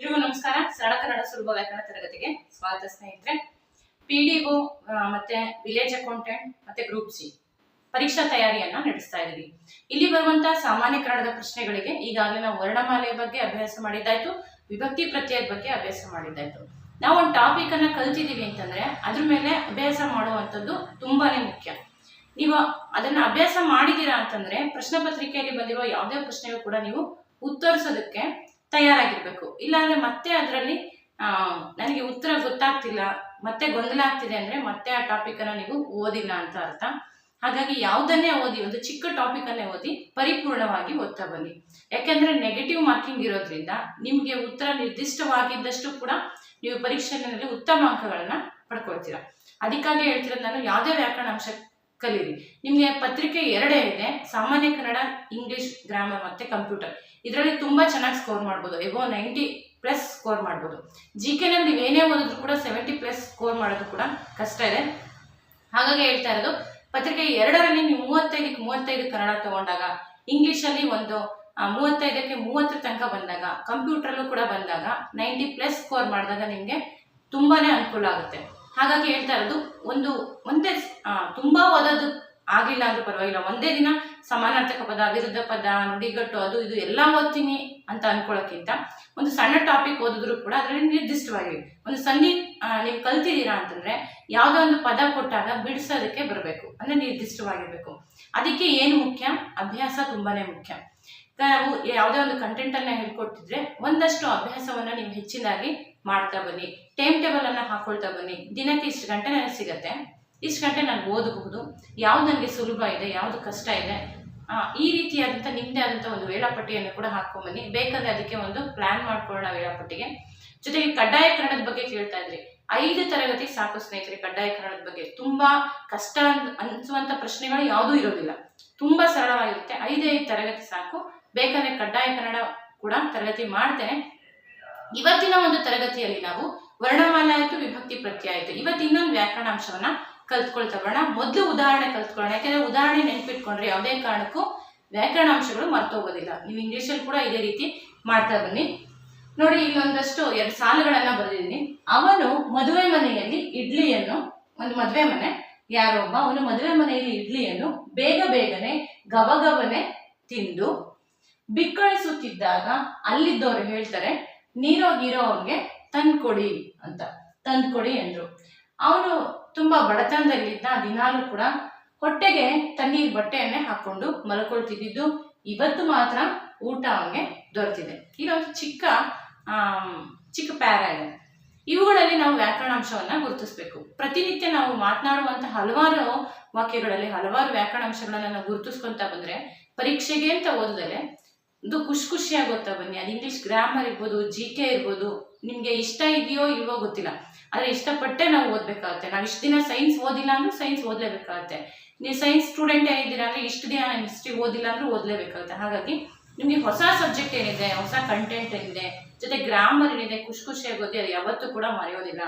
ಎಲ್ರಿಗೂ ನಮಸ್ಕಾರ. ಸರಳ ಕನ್ನಡ ಸುಲಭ ವ್ಯಾಕರಣ ತರಗತಿಗೆ ಸ್ವಾಗತ ಸ್ನೇಹಿತರೆ. ಪಿ ಡಿಒ ಮತ್ತೆ ವಿಲೇಜ್ ಅಕೌಂಟೆಂಟ್ ಮತ್ತೆ ಗ್ರೂಪ್ ಸಿ ಪರೀಕ್ಷಾ ತಯಾರಿಯನ್ನ ನಡೆಸ್ತಾ ಇದ್ದೀವಿ. ಇಲ್ಲಿ ಬರುವಂತಹ ಸಾಮಾನ್ಯ ಕನ್ನಡದ ಪ್ರಶ್ನೆಗಳಿಗೆ ಈಗಾಗಲೇ ನಾವು ವರ್ಣಮಾಲೆಯ ಬಗ್ಗೆ ಅಭ್ಯಾಸ ಮಾಡಿದ್ದಾಯ್ತು, ವಿಭಕ್ತಿ ಪ್ರತ್ಯಯದ ಬಗ್ಗೆ ಅಭ್ಯಾಸ ಮಾಡಿದ್ದಾಯ್ತು. ನಾವು ಒಂದು ಟಾಪಿಕ್ ಅನ್ನ ಕಲ್ತಿದೀವಿ ಅಂತಂದ್ರೆ ಅದ್ರ ಮೇಲೆ ಅಭ್ಯಾಸ ಮಾಡುವಂಥದ್ದು ತುಂಬಾನೇ ಮುಖ್ಯ. ನೀವು ಅದನ್ನ ಅಭ್ಯಾಸ ಮಾಡಿದೀರಾ ಅಂತಂದ್ರೆ ಪ್ರಶ್ನೆ ಪತ್ರಿಕೆಯಲ್ಲಿ ಬಂದಿರುವ ಯಾವುದೇ ಪ್ರಶ್ನೆಗೂ ಕೂಡ ನೀವು ಉತ್ತರಿಸೋದಕ್ಕೆ ತಯಾರಾಗಿರ್ಬೇಕು. ಇಲ್ಲಾಂದ್ರೆ ಮತ್ತೆ ಅದರಲ್ಲಿ ನನಗೆ ಉತ್ತರ ಗೊತ್ತಾಗ್ತಿಲ್ಲ, ಮತ್ತೆ ಗೊಂದಲ ಆಗ್ತಿದೆ ಅಂದ್ರೆ ಮತ್ತೆ ಆ ಟಾಪಿಕ್ ಅನ್ನ ನೀವು ಓದಿಲ್ಲ ಅಂತ ಅರ್ಥ. ಹಾಗಾಗಿ ಯಾವುದನ್ನೇ ಓದಿ, ಒಂದು ಚಿಕ್ಕ ಟಾಪಿಕ್ ಅನ್ನೇ ಓದಿ, ಪರಿಪೂರ್ಣವಾಗಿ ಓದ್ತಾ ಬನ್ನಿ. ಯಾಕೆಂದ್ರೆ ನೆಗೆಟಿವ್ ಮಾರ್ಕಿಂಗ್ ಇರೋದ್ರಿಂದ ನಿಮ್ಗೆ ಉತ್ತರ ನಿರ್ದಿಷ್ಟವಾಗಿದ್ದಷ್ಟು ಕೂಡ ನೀವು ಪರೀಕ್ಷೆಯಲ್ಲಿ ಉತ್ತಮ ಅಂಕಗಳನ್ನ ಪಡ್ಕೊಳ್ತೀರಾ. ಅದಕ್ಕಾಗಿ ಹೇಳ್ತಿರೋದು ನಾನು ಯಾವುದೇ ವ್ಯಾಕರಣ ಅಂಶ ಕಲೀರಿ. ನಿಮಗೆ ಪತ್ರಿಕೆ ಎರಡೇ ಇದೆ. ಸಾಮಾನ್ಯ ಕನ್ನಡ, ಇಂಗ್ಲಿಷ್, ಗ್ರಾಮರ್ ಮತ್ತೆ ಕಂಪ್ಯೂಟರ್. ಇದರಲ್ಲಿ ತುಂಬಾ ಚೆನ್ನಾಗಿ ಸ್ಕೋರ್ ಮಾಡ್ಬೋದು. ಎಬೋ ನೈಂಟಿ ಪ್ಲಸ್ ಸ್ಕೋರ್ ಮಾಡ್ಬೋದು. ಜಿ ಕೆನಲ್ಲಿ ನೀವು ಏನೇ ಓದಿದ್ರು ಕೂಡ ಸೆವೆಂಟಿ ಪ್ಲಸ್ ಸ್ಕೋರ್ ಮಾಡೋದು ಕೂಡ ಕಷ್ಟ ಇದೆ. ಹಾಗಾಗಿ ಹೇಳ್ತಾ ಇರೋದು, ಪತ್ರಿಕೆ ಎರಡರಲ್ಲಿ ನೀವು ಮೂವತ್ತೈದಕ್ಕೆ ಮೂವತ್ತೈದು ಕನ್ನಡ ತಗೊಂಡಾಗ, ಇಂಗ್ಲೀಷಲ್ಲಿ ಒಂದು ಮೂವತ್ತೈದಕ್ಕೆ ಮೂವತ್ತರ ತನಕ ಬಂದಾಗ, ಕಂಪ್ಯೂಟ್ರಲ್ಲೂ ಕೂಡ ಬಂದಾಗ ನೈಂಟಿ ಪ್ಲಸ್ ಸ್ಕೋರ್ ಮಾಡಿದಾಗ ನಿಮಗೆ ತುಂಬಾನೇ ಅನುಕೂಲ ಆಗುತ್ತೆ. ಹಾಗಾಗಿ ಹೇಳ್ತಾ ಇರೋದು, ಒಂದು, ಒಂದೇ ತುಂಬಾ ಓದೋದು ಆಗಿಲ್ಲ ಅಂದ್ರೂ ಪರವಾಗಿಲ್ಲ. ಒಂದೇ ದಿನ ಸಮಾನಾರ್ಥಕ ಪದ ವಿರುದ್ಧ ಪದ, ನುಡಿಗಟ್ಟು, ಅದು ಇದು ಎಲ್ಲ ಓದ್ತೀನಿ ಅಂತ ಅನ್ಕೊಳ್ಳೋಕ್ಕಿಂತ ಒಂದು ಸಣ್ಣ ಟಾಪಿಕ್ ಓದಿದ್ರು ಕೂಡ ಅದರಲ್ಲಿ ನಿರ್ದಿಷ್ಟವಾಗಿ, ಒಂದು ಸಂಧಿ ನೀವು ಕಲ್ತಿದ್ದೀರಾ ಅಂತಂದ್ರೆ ಯಾವುದೋ ಒಂದು ಪದ ಕೊಟ್ಟಾಗ ಬಿಡಿಸೋದಕ್ಕೆ ಬರಬೇಕು, ಅಂದ್ರೆ ನಿರ್ದಿಷ್ಟವಾಗಿರ್ಬೇಕು. ಅದಕ್ಕೆ ಏನು ಮುಖ್ಯ? ಅಭ್ಯಾಸ ತುಂಬಾನೇ ಮುಖ್ಯ. ಈಗ ನಾವು ಯಾವುದೇ ಒಂದು ಕಂಟೆಂಟ್ ಅನ್ನ ಹೇಳ್ಕೊಡ್ತಿದ್ರೆ ಒಂದಷ್ಟು ಅಭ್ಯಾಸವನ್ನ ನೀವು ಹೆಚ್ಚಿನಾಗಿ ಮಾಡ್ತಾ ಬನ್ನಿ ಟೈಮ್ ಟೇಬಲ್ ಅನ್ನ ಹಾಕೊಳ್ತಾ ಬನ್ನಿ. ದಿನಕ್ಕೆ ಇಷ್ಟು ಗಂಟೆ ನನಗೆ ಸಿಗತ್ತೆ. ಇಷ್ಟು ಗಂಟೆ ನಾನು ಓದಬಹುದು. ಯಾವ್ದು ನನಗೆ ಸುಲಭ ಇದೆ, ಯಾವುದು ಕಷ್ಟ ಇದೆ. ಈ ರೀತಿಯಾದಂಥ ನಿಮ್ಮದೇ ಆದಂಥ ಒಂದು ವೇಳಾಪಟ್ಟಿಯನ್ನು ಕೂಡ ಹಾಕೊಂಬನ್ನಿ. ಬೇಕಾದ್ರೆ ಅದಕ್ಕೆ ಒಂದು ಪ್ಲಾನ್ ಮಾಡ್ಕೊಳ್ಳೋಣ ವೇಳಾಪಟ್ಟಿಗೆ. ಜೊತೆಗೆ ಕಡ್ಡಾಯಕರಣದ ಬಗ್ಗೆ ಕೇಳ್ತಾ ಇದ್ರಿ. ಐದು ತರಗತಿ ಸಾಕು ಸ್ನೇಹಿತರೆ ಕಡ್ಡಾಯಕರಣದ ಬಗ್ಗೆ. ತುಂಬಾ ಕಷ್ಟ ಅನ್- ಅನ್ಸುವಂತ ಪ್ರಶ್ನೆಗಳು ಯಾವುದೂ ಇರೋದಿಲ್ಲ. ತುಂಬಾ ಸರಳವಾಗಿರುತ್ತೆ. ಐದೈದು ತರಗತಿ ಸಾಕು. ಬೇಕಾದ್ರೆ ಕಡ್ಡಾಯ ಕನ್ನಡ ಕೂಡ ತರಗತಿ ಮಾಡ್ತೇನೆ. ಇವತ್ತಿನ ಒಂದು ತರಗತಿಯಲ್ಲಿ ನಾವು ವರ್ಣಮಾಲೆ ಆಯ್ತು ವಿಭಕ್ತಿ ಪ್ರತ್ಯಯ ಆಯಿತು ಇವತ್ತು ಇನ್ನೊಂದು ವ್ಯಾಕರಣಾಂಶವನ್ನ ಕಲ್ತ್ಕೊಳ್ತಾ ಬರೋಣ. ಮೊದಲು ಉದಾಹರಣೆ ಕಲ್ತ್ಕೊಳ್ಳೋಣ. ಯಾಕಂದ್ರೆ ಉದಾಹರಣೆ ನೆನಪಿಟ್ಕೊಂಡ್ರೆ ಯಾವುದೇ ಕಾರಣಕ್ಕೂ ವ್ಯಾಕರಣಾಂಶಗಳು ಮರ್ತೋಗೋದಿಲ್ಲ. ನೀವು ಇಂಗ್ಲೀಷಲ್ಲಿ ಕೂಡ ಇದೇ ರೀತಿ ಮಾಡ್ತಾ ಬನ್ನಿ. ನೋಡಿ, ಇಲ್ಲೊಂದಷ್ಟು ಎರಡು ಸಾಲುಗಳನ್ನ ಬರೆದಿದ್ದೀನಿ. ಅವನು ಮದುವೆ ಮನೆಯಲ್ಲಿ ಇಡ್ಲಿಯನ್ನು, ಒಂದು ಮದುವೆ ಮನೆ ಯಾರೊಬ್ಬ ಅವನು ಮದುವೆ ಮನೆಯಲ್ಲಿ ಇಡ್ಲಿಯನ್ನು ಬೇಗ ಬೇಗನೆ ಗಬಗಬನೆ ತಿಂದು ಬಿಕ್ಕಳಿಸುತ್ತಿದ್ದಾಗ ಅಲ್ಲಿದ್ದವರು ಹೇಳ್ತಾರೆ ನೀರೋ ಗೀರೋ ಅವ್ನಿಗೆ ತಂದ್ಕೊಡಿ ಅಂತ. ತಂದ್ಕೊಡಿ ಅಂದ್ರು. ಅವನು ತುಂಬಾ ಬಡತನದಲ್ಲಿದ್ದ ದಿನಾಲೂ ಕೂಡ ಹೊಟ್ಟೆಗೆ ತಣ್ಣೀರ್ ಬಟ್ಟೆಯನ್ನೇ ಹಾಕೊಂಡು ಮಲ್ಕೊಳ್ತಿದ್ದು ಇವತ್ತು ಮಾತ್ರ ಊಟ ಅವನಿಗೆ ದೊರೆತಿದೆ. ಇದೊಂದು ಚಿಕ್ಕ ಚಿಕ್ಕ ಪ್ಯಾರ ಇದೆ. ಇವುಗಳಲ್ಲಿ ನಾವು ವ್ಯಾಕರಣಾಂಶವನ್ನ ಗುರುತಿಸಬೇಕು. ಪ್ರತಿನಿತ್ಯ ನಾವು ಮಾತನಾಡುವಂತಹ ಹಲವಾರು ವಾಕ್ಯಗಳಲ್ಲಿ ಹಲವಾರು ವ್ಯಾಕರಣಾಂಶಗಳನ್ನ ನಾವು ಗುರುತಿಸ್ಕೊಂತ ಬಂದ್ರೆ ಪರೀಕ್ಷೆಗೆ ಅಂತ ಓದಿದ್ರೆ ಇದು ಖುಷಿ ಖುಷಿಯಾಗಿ ಓದ್ತಾ ಬನ್ನಿ. ಅದು ಇಂಗ್ಲೀಷ್ ಗ್ರಾಮರ್ ಇರ್ಬೋದು ಜಿ ಕೆ ಇರ್ಬೋದು, ನಿಮಗೆ ಇಷ್ಟ ಇದೆಯೋ ಇಲ್ವೋ ಗೊತ್ತಿಲ್ಲ. ಆದರೆ ಇಷ್ಟಪಟ್ಟೆ ನಾವು ಓದಬೇಕಾಗುತ್ತೆ. ನಾವು ಇಷ್ಟು ದಿನ ಸೈನ್ಸ್ ಓದಿಲ್ಲ ಅಂದ್ರೆ ಸೈನ್ಸ್ ಓದಲೇಬೇಕಾಗುತ್ತೆ. ನೀವು ಸೈನ್ಸ್ ಸ್ಟೂಡೆಂಟ್ ಏನಿದ್ದೀರಾ ಅಂದರೆ ಇಷ್ಟು ದಿನ ಹಿಸ್ಟ್ರಿ ಓದಿಲ್ಲ ಅಂದ್ರೂ ಓದಲೇಬೇಕಾಗುತ್ತೆ. ಹಾಗಾಗಿ ನಿಮಗೆ ಹೊಸ ಸಬ್ಜೆಕ್ಟ್ ಏನಿದೆ, ಹೊಸ ಕಂಟೆಂಟ್ ಏನಿದೆ, ಜೊತೆ ಗ್ರಾಮರ್ ಏನಿದೆ, ಖುಷಿ ಖುಷಿಯಾಗಿ ಓದಿ ಅದು ಯಾವತ್ತೂ ಕೂಡ ಮರೆಯೋದಿಲ್ಲ.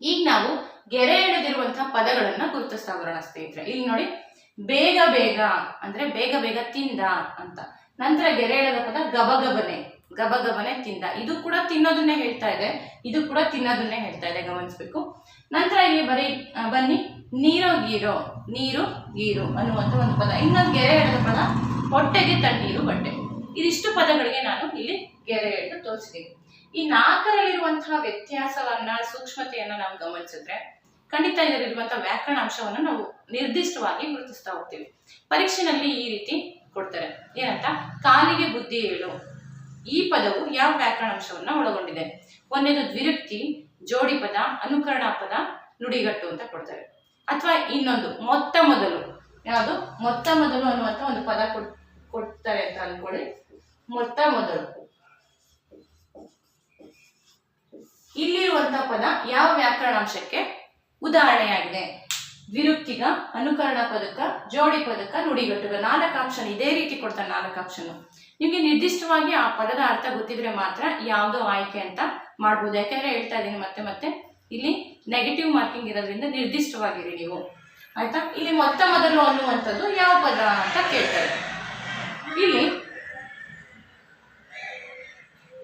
ಈಗ ನಾವು ಗೆರೆ ಎಳೆದಿರುವಂತಹ ಪದಗಳನ್ನ ಗುರುತಿಸ್ತಾ ಬರೋಣ ಸ್ನೇಹಿತರೆ. ಇಲ್ಲಿ ನೋಡಿ, ಬೇಗ ಬೇಗ, ಅಂದ್ರೆ ಬೇಗ ಬೇಗ ತಿಂದ ಅಂತ. ನಂತರ ಗೆರೆ ಎಳೆದ ಪದ ಗಬಗಬನೆ ಗಬಗಬನೆ ತಿಂದ. ಇದು ಕೂಡ ತಿನ್ನೋದನ್ನೇ ಹೇಳ್ತಾ ಇದೆ. ಇದು ಕೂಡ ತಿನ್ನೋದನ್ನೇ ಹೇಳ್ತಾ ಇದೆ, ಗಮನಿಸ್ಬೇಕು. ನಂತರ ಇಲ್ಲಿ ಬರೀ ಬನ್ನಿ. ನೀರೋ, ಗೀರೋ. ನೀರು, ಗೀರು ಅನ್ನುವಂಥ ಒಂದು ಪದ. ಇನ್ನೊಂದು ಗೆರೆ ಎಳೆದ ಪದ ಹೊಟ್ಟೆಗೆ ತಣ್ಣೀರು ಬಟ್ಟೆ. ಇದಿಷ್ಟು ಪದಗಳಿಗೆ ನಾನು ಇಲ್ಲಿ ಗೆರೆ ಎಳೆದು ತೋರಿಸಿದ್ದೀನಿ ಈ ನಾಲ್ಕರಲ್ಲಿರುವಂತಹ ವ್ಯತ್ಯಾಸವನ್ನ, ಸೂಕ್ಷ್ಮತೆಯನ್ನ ನಾವು ಗಮನಿಸಿದ್ರೆ, ಖಂಡಿತ ಇದರಲ್ಲಿರುವಂತಹ ವ್ಯಾಕರಣಾಂಶವನ್ನು ನಾವು ನಿರ್ದಿಷ್ಟವಾಗಿ ಗುರುತಿಸ್ತಾ ಹೋಗ್ತೀವಿ. ಪರೀಕ್ಷೆನಲ್ಲಿ ಈ ರೀತಿ ಕೊಡ್ತಾರೆ. ಏನಂತ ಕಾಲಿಗೆ ಬುದ್ಧಿ ಹೇಳು. ಈ ಪದವು ಯಾವ ವ್ಯಾಕರಣಾಂಶವನ್ನ ಒಳಗೊಂಡಿದೆ? ಒಂದನೇದು ದ್ವಿರುಕ್ತಿ, ಜೋಡಿ ಪದ, ಅನುಕರಣ ಪದ, ನುಡಿಗಟ್ಟು ಅಂತ ಕೊಡ್ತಾರೆ. ಅಥವಾ ಇನ್ನೊಂದು, ಮೊತ್ತ ಮೊದಲು. ಯಾವುದು? ಮೊತ್ತ ಮೊದಲು ಅನ್ನುವಂಥ ಒಂದು ಪದ ಕೊಡ್- ಕೊಡ್ತಾರೆ ಅಂತ ಅನ್ಕೊಳ್ಳಿ. ಮೊತ್ತ ಮೊದಲು. ಇಲ್ಲಿರುವಂತಹ ಪದ ಯಾವ ವ್ಯಾಕರಣಾಂಶಕ್ಕೆ ಉದಾಹರಣೆಯಾಗಿದೆ? ವಿರುಕ್ತಿಗ, ಅನುಕರಣ ಪದಕ, ಜೋಡಿ ಪದಕ, ನುಡಿಗಟ್ಟುಗ. ನಾಲ್ಕು ಆಪ್ಷನ್ ಇದೇ ರೀತಿ ಕೊಡ್ತಾರೆ ನಾಲ್ಕು ಆಪ್ಷನ್ ನಿಮಗೆ ನಿರ್ದಿಷ್ಟವಾಗಿ ಆ ಪದದ ಅರ್ಥ ಗೊತ್ತಿದ್ರೆ ಮಾತ್ರ ಯಾವುದೋ ಆಯ್ಕೆ ಅಂತ ಮಾಡ್ಬೋದು. ಯಾಕಂದ್ರೆ ಹೇಳ್ತಾ ಇದ್ದೀನಿ ಮತ್ತೆ ಮತ್ತೆ. ಇಲ್ಲಿ ನೆಗೆಟಿವ್ ಮಾರ್ಕಿಂಗ್ ಇರೋದ್ರಿಂದ ನಿರ್ದಿಷ್ಟವಾಗಿರಿ ನೀವು. ಆಯ್ತಾ? ಇಲ್ಲಿ ಮೊತ್ತ ಮೊದಲು ಅನ್ನುವಂಥದ್ದು ಯಾವ ಪದ ಅಂತ ಕೇಳ್ತಾರೆ. ಇಲ್ಲಿ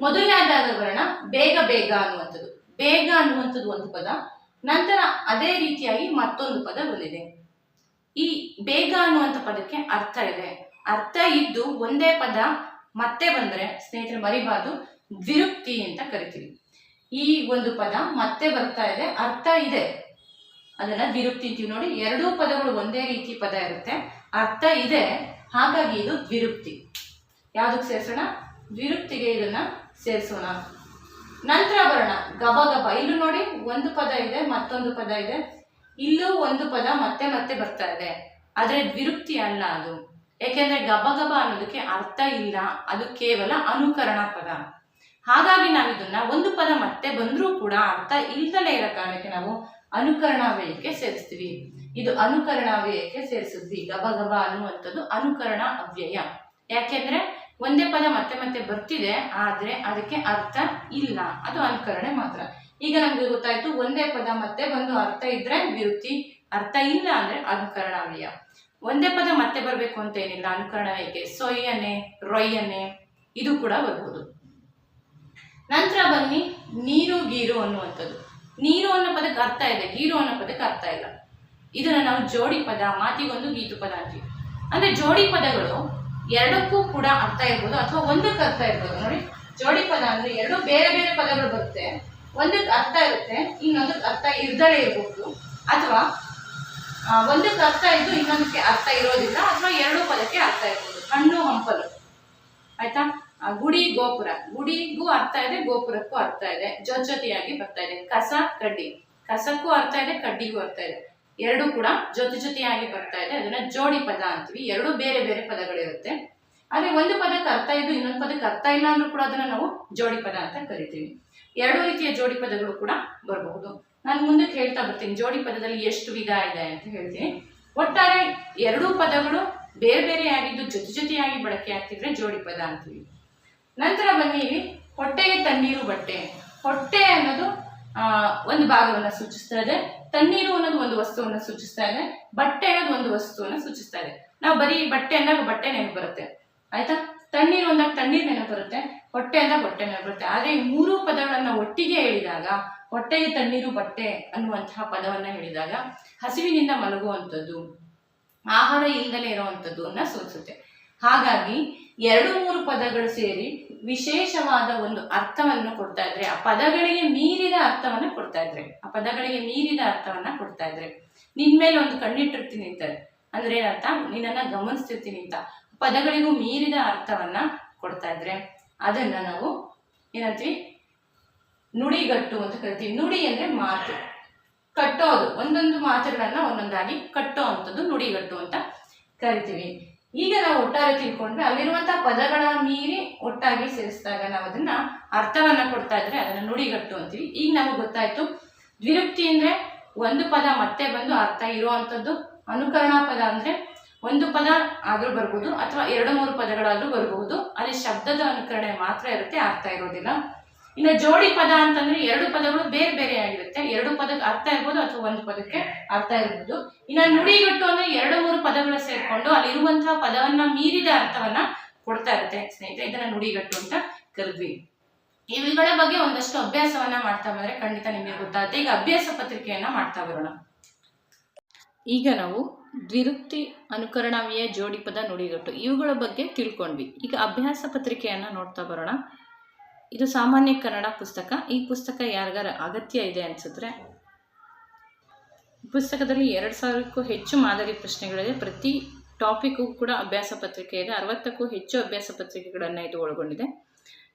ಮೊದಲನೇದಾದ ವರ್ಣ ಬೇಗ ಬೇಗ ಅನ್ನುವಂಥದ್ದು. ಬೇಗ ಅನ್ನುವಂಥದ್ದು ಒಂದು ಪದ. ನಂತರ ಅದೇ ರೀತಿಯಾಗಿ ಮತ್ತೊಂದು ಪದ ಬಂದಿದೆ ಈ ಬೇಗ ಅನ್ನುವಂಥ ಪದಕ್ಕೆ ಅರ್ಥ ಇದೆ. ಅರ್ಥ ಇದ್ದು ಒಂದೇ ಪದ ಮತ್ತೆ ಬಂದರೆ ಸ್ನೇಹಿತರೆ ಮರಿಬಾರ್ದು. ದ್ವಿರುಕ್ತಿ ಅಂತ ಕರಿತೀವಿ. ಈ ಒಂದು ಪದ ಮತ್ತೆ ಬರ್ತಾ ಇದೆ, ಅರ್ಥ ಇದೆ. ಅದನ್ನ ದ್ವಿರುಕ್ತಿ ಅಂತೀವಿ ನೋಡಿ. ಎರಡೂ ಪದಗಳು ಒಂದೇ ರೀತಿ ಪದ ಇರುತ್ತೆ. ಅರ್ಥ ಇದೆ. ಹಾಗಾಗಿ ಇದು ದ್ವಿರುಕ್ತಿ ಯಾವುದಕ್ಕೆ ಸೇರಿಸೋಣ? ದ್ವಿರುಕ್ತಿಗೆ ಇದನ್ನ ಸೇರಿಸೋಣ. ನಂತರ ಬರೋಣ. ಗಬ ಗಬ. ಇಲ್ಲೂ ನೋಡಿ, ಒಂದು ಪದ ಇದೆ, ಮತ್ತೊಂದು ಪದ ಇದೆ. ಇಲ್ಲೂ ಒಂದು ಪದ ಮತ್ತೆ ಮತ್ತೆ ಬರ್ತಾ ಇದೆ. ಆದರೆ ದ್ವಿರುಕ್ತಿ ಅಲ್ಲ ಅದು. ಯಾಕೆಂದ್ರೆ ಗಬ ಗಬ ಅನ್ನೋದಕ್ಕೆ ಅರ್ಥ ಇಲ್ಲ. ಅದು ಕೇವಲ ಅನುಕರಣ ಪದ. ಹಾಗಾಗಿ ನಾವು ಇದನ್ನ ಒಂದು ಪದ ಮತ್ತೆ ಬಂದರೂ ಕೂಡ ಅರ್ಥ ಇಲ್ದಲೇ ಇರೋ ಕಾರಣಕ್ಕೆ ನಾವು ಅನುಕರಣಾವ್ಯಯಕ್ಕೆ ಸೇರಿಸ್ತೀವಿ. ಇದು ಅನುಕರಣಾವ್ಯಯಕ್ಕೆ ಸೇರಿಸಿದ್ವಿ. ಗಬ ಗಬ ಅನ್ನುವಂಥದ್ದು ಅನುಕರಣ ಅವ್ಯಯ. ಯಾಕೆಂದ್ರೆ ಒಂದೇ ಪದ ಮತ್ತೆ ಮತ್ತೆ ಬರ್ತಿದೆ, ಆದ್ರೆ ಅದಕ್ಕೆ ಅರ್ಥ ಇಲ್ಲ. ಅದು ಅನುಕರಣೆ ಮಾತ್ರ. ಈಗ ನಮ್ಗೆ ಗೊತ್ತಾಯ್ತು, ಒಂದೇ ಪದ ಮತ್ತೆ ಬಂದು ಅರ್ಥ ಇದ್ರೆ ವಿರುತಿ ಅರ್ಥ ಇಲ್ಲ ಅಂದ್ರೆ ಅನುಕರಣಾವ್ಯಯ ಒಂದೇ ಪದ ಮತ್ತೆ ಬರಬೇಕು ಅಂತ ಏನಿಲ್ಲ ಅನುಕರಣವ್ಯಯಕ್ಕೆ ಸೊಯ್ಯನೆ, ರೊಯ್ಯನೆ, ಇದು ಕೂಡ ಬರ್ಬೋದು. ನಂತರ ಬನ್ನಿ, ನೀರು, ಗೀರು ಅನ್ನುವಂಥದ್ದು. ನೀರು ಅನ್ನೋ ಪದಕ್ಕೆ ಅರ್ಥ ಇದೆ, ಗೀರು ಅನ್ನೋ ಪದಕ್ಕೆ ಅರ್ಥ ಇಲ್ಲ. ಇದನ್ನ ನಾವು ಜೋಡಿ ಪದ, ಮಾತಿಗೊಂದು ಗೀತು ಪದ ಅಂತೀವಿ. ಅಂದ್ರೆ ಜೋಡಿ ಪದಗಳು ಎರಡಕ್ಕೂ ಕೂಡ ಅರ್ಥ ಇರ್ಬೋದು, ಅಥವಾ ಒಂದಕ್ಕೆ ಅರ್ಥ ಇರ್ಬೋದು. ನೋಡಿ, ಜೋಡಿ ಪದ ಅಂದ್ರೆ ಎರಡು ಬೇರೆ ಬೇರೆ ಪದಗಳು ಬರುತ್ತೆ. ಒಂದಕ್ಕೆ ಅರ್ಥ ಇರುತ್ತೆ, ಇನ್ನೊಂದಕ್ಕೆ ಅರ್ಥ ಇರ್ದಲೇ ಇರಬಹುದು ಅಥವಾ ಒಂದಕ್ಕೆ ಅರ್ಥ ಇದ್ದು ಇನ್ನೊಂದಕ್ಕೆ ಅರ್ಥ ಇರೋದಿಲ್ಲ, ಅಥವಾ ಎರಡು ಪದಕ್ಕೆ ಅರ್ಥ ಇರ್ಬೋದು. ಹಣ್ಣು, ಹಂಪಲು. ಆಯ್ತಾ? ಗುಡಿ, ಗೋಪುರ. ಗುಡಿಗೂ ಅರ್ಥ ಇದೆ, ಗೋಪುರಕ್ಕೂ ಅರ್ಥ ಇದೆ. ಜೊತೆಯಾಗಿ ಬರ್ತಾ ಇದೆ. ಕಸ, ಕಡ್ಡಿ. ಕಸಕ್ಕೂ ಅರ್ಥ ಇದೆ, ಕಡ್ಡಿಗೂ ಅರ್ಥ ಇದೆ. ಎರಡು ಕೂಡ ಜೊತೆ ಜೊತೆಯಾಗಿ ಬರ್ತಾ ಇದೆ. ಅದನ್ನ ಜೋಡಿ ಪದ ಅಂತೀವಿ. ಎರಡು ಬೇರೆ ಬೇರೆ ಪದಗಳಿರುತ್ತೆ. ಆದ್ರೆ ಒಂದು ಪದಕ್ಕೆ ಅರ್ಥ ಇದ್ದು ಇನ್ನೊಂದು ಪದಕ್ಕೆ ಅರ್ಥ ಇಲ್ಲ ಅಂದ್ರೂ ಕೂಡ ಅದನ್ನ ನಾವು ಜೋಡಿ ಪದ ಅಂತ ಕರಿತೀವಿ. ಎರಡು ರೀತಿಯ ಜೋಡಿ ಪದಗಳು ಕೂಡ ಬರಬಹುದು. ನಾನು ಮುಂದಕ್ಕೆ ಹೇಳ್ತಾ ಬರ್ತೀನಿ. ಜೋಡಿ ಪದದಲ್ಲಿ ಎಷ್ಟು ವಿಧ ಇದೆ ಅಂತ ಹೇಳ್ತೀನಿ. ಒಟ್ಟಾರೆ ಎರಡೂ ಪದಗಳು ಬೇರೆ ಬೇರೆ ಆಗಿದ್ದು ಜೊತೆ ಜೊತೆಯಾಗಿ ಬಳಕೆ ಆಗ್ತಿದ್ರೆ ಜೋಡಿ ಪದ ಅಂತೀವಿ. ನಂತರ ಬನ್ನಿ ಹೊಟ್ಟೆಗೆ ತಣ್ಣೀರು ಬಟ್ಟೆ. ಹೊಟ್ಟೆ ಅನ್ನೋದು ಒಂದು ಭಾಗವನ್ನ ಸೂಚಿಸ್ತಾ ಇದೆ. ತಣ್ಣೀರು ಅನ್ನೋದು ಒಂದು ವಸ್ತುವನ್ನ ಸೂಚಿಸ್ತಾ ಇದೆ. ಬಟ್ಟೆ ಅನ್ನೋದು ಒಂದು ವಸ್ತುವನ್ನ ಸೂಚಿಸ್ತಾ ಇದೆ. ನಾವು ಬರೀ ಬಟ್ಟೆ ಅಂದಾಗ ಬಟ್ಟೆ ನೆನಪು ಬರುತ್ತೆ. ಆಯ್ತಾ? ತಣ್ಣೀರು ಅಂದಾಗ ತಣ್ಣೀರ್ ನೆನಪು ಬರುತ್ತೆ. ಹೊಟ್ಟೆ ಅಂದಾಗ ಹೊಟ್ಟೆ ನೆನಪು ಬರುತ್ತೆ. ಆದ್ರೆ ಈ ಮೂರು ಪದಗಳನ್ನ ಒಟ್ಟಿಗೆ ಹೇಳಿದಾಗ, ಹೊಟ್ಟೆಗೆ ತಣ್ಣೀರು ಬಟ್ಟೆ ಅನ್ನುವಂತಹ ಪದವನ್ನ ಹೇಳಿದಾಗ, ಹಸಿವಿನಿಂದ ಮಲಗುವಂಥದ್ದು, ಆಹಾರ ಇಲ್ಲದಲೇ ಇರುವಂಥದ್ದನ್ನ ಸೂಚಿಸುತ್ತೆ. ಹಾಗಾಗಿ ಎರಡು ಮೂರು ಪದಗಳು ಸೇರಿ ವಿಶೇಷವಾದ ಒಂದು ಅರ್ಥವನ್ನು ಕೊಡ್ತಾ ಇದ್ರೆ ಆ ಪದಗಳಿಗೆ ಮೀರಿದ ಅರ್ಥವನ್ನ ಕೊಡ್ತಾ ಇದ್ರೆ, ಆ ಪದಗಳಿಗೆ ಮೀರಿದ ಅರ್ಥವನ್ನ ಕೊಡ್ತಾ ಇದ್ರೆ. ನಿನ್ ಮೇಲೆ ಒಂದು ಕಣ್ಣಿಟ್ಟಿರ್ತೀನಿ ಅಂತ. ಅಂದ್ರೆ ಏನರ್ಥ? ನಿನ್ನನ್ನ ಗಮನಿಸ್ತಿರ್ತೀನಿ ಅಂತ. ಪದಗಳಿಗೂ ಮೀರಿದ ಅರ್ಥವನ್ನ ಕೊಡ್ತಾ ಇದ್ರೆ, ಅದನ್ನ ನಾವು ಏನಂತೀವಿ? ನುಡಿಗಟ್ಟು ಅಂತ ಕರಿತೀವಿ. ನುಡಿ ಅಂದ್ರೆ ಮಾತು. ಕಟ್ಟೋದು. ಒಂದೊಂದು ಮಾತುಗಳನ್ನ ಒಂದೊಂದಾಗಿ ಕಟ್ಟೋ ಅಂಥದ್ದು ನುಡಿಗಟ್ಟು ಅಂತ ಕರಿತೀವಿ. ಈಗ ನಾವು ಒಟ್ಟಾರೆ ತಿಳ್ಕೊಂಡ್ರೆ ಅಲ್ಲಿರುವಂತಹ ಪದಗಳ ಮೀರಿ ಒಟ್ಟಾಗಿ ಸೇರಿಸಿದಾಗ ನಾವು ಅದನ್ನ ಅರ್ಥವನ್ನ ಕೊಡ್ತಾ ಇದ್ರೆ ಅದನ್ನ ನುಡಿಗಟ್ಟು ಅಂತೀವಿ. ಈಗ ನಮಗೆ ಗೊತ್ತಾಯ್ತು, ದ್ವಿರುಕ್ತಿ ಅಂದ್ರೆ ಒಂದು ಪದ ಮತ್ತೆ ಬಂದು ಅರ್ಥ ಇರುವಂಥದ್ದು ಅನುಕರಣ ಪದ ಅಂದ್ರೆ ಒಂದು ಪದ ಆದ್ರೂ ಬರ್ಬೋದು ಅಥವಾ ಎರಡು ಮೂರು ಪದಗಳಾದ್ರೂ ಬರಬಹುದು ಅಲ್ಲಿ ಶಬ್ದದ ಅನುಕರಣೆ ಮಾತ್ರ ಇರುತ್ತೆ, ಅರ್ಥ ಇರೋದಿಲ್ಲ. ಇನ್ನು ಜೋಡಿ ಪದ ಅಂತಂದ್ರೆ ಎರಡು ಪದಗಳು ಬೇರೆ ಬೇರೆ ಆಗಿರುತ್ತೆ. ಎರಡು ಪದಕ್ಕೆ ಅರ್ಥ ಇರ್ಬೋದು ಅಥವಾ ಒಂದು ಪದಕ್ಕೆ ಅರ್ಥ ಇರ್ಬೋದು. ಇನ್ನು ನುಡಿಗಟ್ಟು ಅಂದ್ರೆ ಎರಡು ಮೂರು ಪದಗಳು ಸೇರ್ಕೊಂಡು ಅಲ್ಲಿರುವಂತಹ ಪದವನ್ನ ಮೀರಿದ ಅರ್ಥವನ್ನ ಕೊಡ್ತಾ ಇರುತ್ತೆ. ಸ್ನೇಹಿತರೆ, ಇದನ್ನ ನುಡಿಗಟ್ಟು ಅಂತ ಕರೆದ್ವಿ. ಇವುಗಳ ಬಗ್ಗೆ ಒಂದಷ್ಟು ಅಭ್ಯಾಸವನ್ನ ಮಾಡ್ತಾ ಬಂದ್ರೆ ಖಂಡಿತ ನಿಮಗೆ ಗೊತ್ತಾಗುತ್ತೆ. ಈಗ ಅಭ್ಯಾಸ ಪತ್ರಿಕೆಯನ್ನ ಮಾಡ್ತಾ ಬರೋಣ. ಈಗ ನಾವು ದ್ವಿರುಕ್ತಿ ಅನುಕರಣವೀಯ ಜೋಡಿ ಪದ ನುಡಿಗಟ್ಟು ಇವುಗಳ ಬಗ್ಗೆ ತಿಳ್ಕೊಂಡ್ವಿ. ಈಗ ಅಭ್ಯಾಸ ಪತ್ರಿಕೆಯನ್ನ ನೋಡ್ತಾ ಬರೋಣ. ಇದು ಸಾಮಾನ್ಯ ಕನ್ನಡ ಪುಸ್ತಕ. ಈ ಪುಸ್ತಕ ಯಾರಿಗಾರ ಅಗತ್ಯ ಇದೆ ಅನಿಸಿದ್ರೆ ಪುಸ್ತಕದಲ್ಲಿ ಎರಡು ಸಾವಿರಕ್ಕೂ ಹೆಚ್ಚು ಮಾದರಿ ಪ್ರಶ್ನೆಗಳಿದೆ. ಪ್ರತಿ ಟಾಪಿಕ್ಗೂ ಕೂಡ ಅಭ್ಯಾಸ ಪತ್ರಿಕೆ ಇದೆ. ಅರವತ್ತಕ್ಕೂ ಹೆಚ್ಚು ಅಭ್ಯಾಸ ಪತ್ರಿಕೆಗಳನ್ನು ಇದು ಒಳಗೊಂಡಿದೆ.